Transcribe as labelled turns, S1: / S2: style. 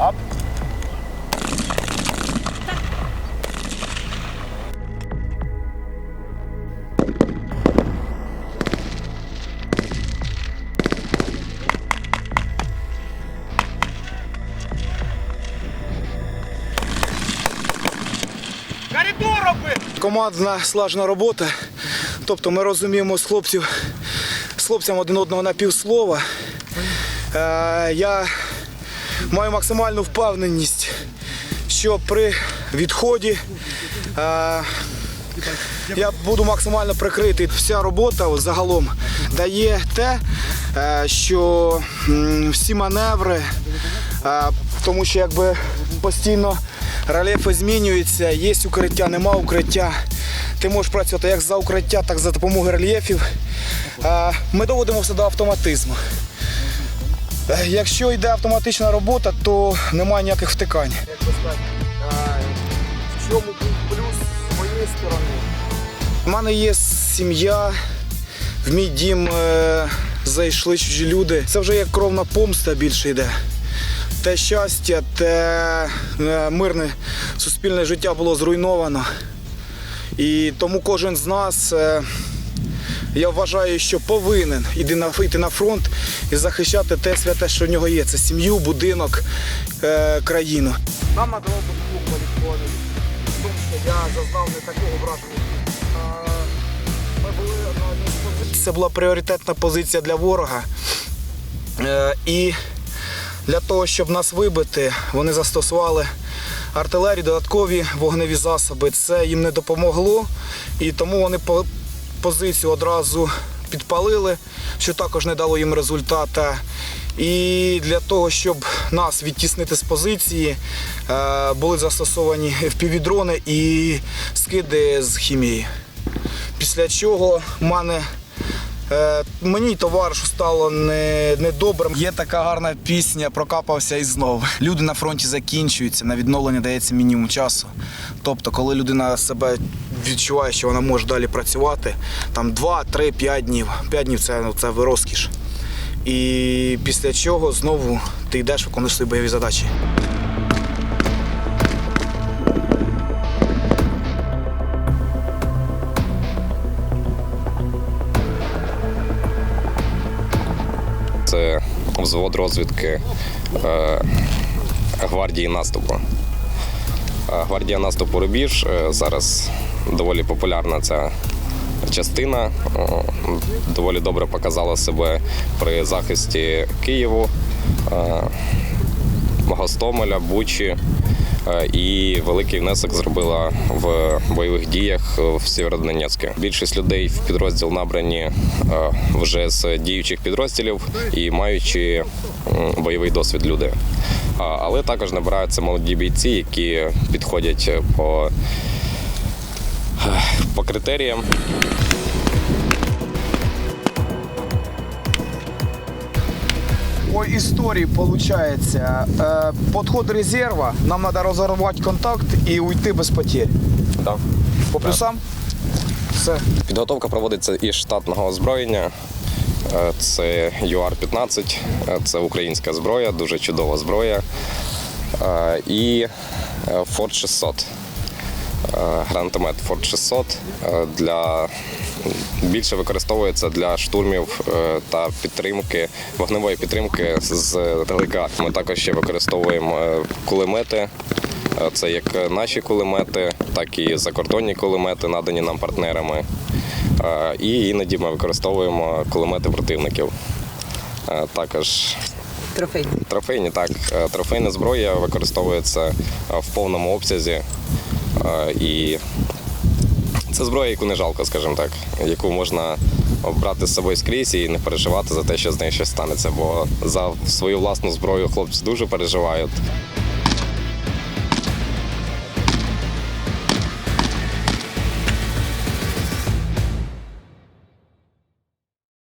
S1: Ап.
S2: Командна слажена робота. Тобто ми розуміємо з хлопців, з хлопцями один одного на півслова. Е, я маю максимальну впевненість, що при відході е, я буду максимально прикритий. Вся робота загалом дає те, е, що всі маневри, е, тому що якби постійно рельєфи змінюються, є укриття, нема укриття. Ти можеш працювати як за укриття, так і за допомогою рельєфів. Е, Ми доводимо все до автоматизму. Е, Якщо йде автоматична робота, то немає ніяких втикань. В чому плюс з моєї сторони? У мене є сім'я, в мій дім е, зайшли чужі люди. Це вже як кровна помста більше йде. Те щастя, те е, мирне суспільне життя було зруйновано. І тому кожен з нас, е, я вважаю, що повинен іти на, йти на фронт і захищати те святе, що в нього є. Це сім'ю, будинок, е, країну. Нам надало допомогу кваліфікований, тому що я зазнав не такого враження. Ми були на. Це була пріоритетна позиція для ворога. Е, І для того, щоб нас вибити, вони застосували артилерію, додаткові вогневі засоби. Це їм не допомогло, і тому вони позицію одразу підпалили, що також не дало їм результата. І для того, щоб нас відтіснити з позиції, е, були застосовані впівдрони і скиди з хімії. Після чого в мене Мені товаришу стало не, недобре. Є така гарна пісня, прокапався і знов. Люди на фронті закінчуються, на відновлення дається мінімум часу. Тобто, коли людина себе відчуває, що вона може далі працювати, там 2, 3, 5 днів. 5 днів це, ну, це розкіш. І після чого знову ти йдеш, виконуєш свої бойові задачі.
S3: Це взвод розвідки е, гвардії наступу. Е, Гвардія наступу Рубіж е, зараз доволі популярна ця частина. Доволі добре показала себе при захисті Києву, Гостомеля, Бучі. Е, І великий внесок зробила в бойових діях в Сєвєродонецьку. Більшість людей в підрозділ набрані е, вже з діючих підрозділів і маючи бойовий досвід люди. Але також набираються молоді бійці, які підходять по, е, по критеріям.
S2: По історії виходить, е, підход резерва, нам треба розірвати контакт і уйти без потерь.
S3: Да.
S2: По плюсам? Все.
S3: Підготовка проводиться із штатного озброєння. Е, Це ЮАР-15, е, це українська зброя, дуже чудова зброя. Е, І е, Форт 600. Е, Гранатомет Форт 600 е, для більше використовується для штурмів е, та підтримки вогневої підтримки з далека. Ми також ще використовуємо кулемети. Це як наші кулемети, так і закордонні кулемети, надані нам партнерами. І іноді ми використовуємо кулемети противників. Також
S4: Трофейні.
S3: трофейні, так, трофейна зброя використовується в повному обсязі. Е, І це зброя, яку не жалко, скажімо так, яку можна брати з собою скрізь і не переживати за те, що з нею щось станеться. Бо за свою власну зброю хлопці дуже переживають.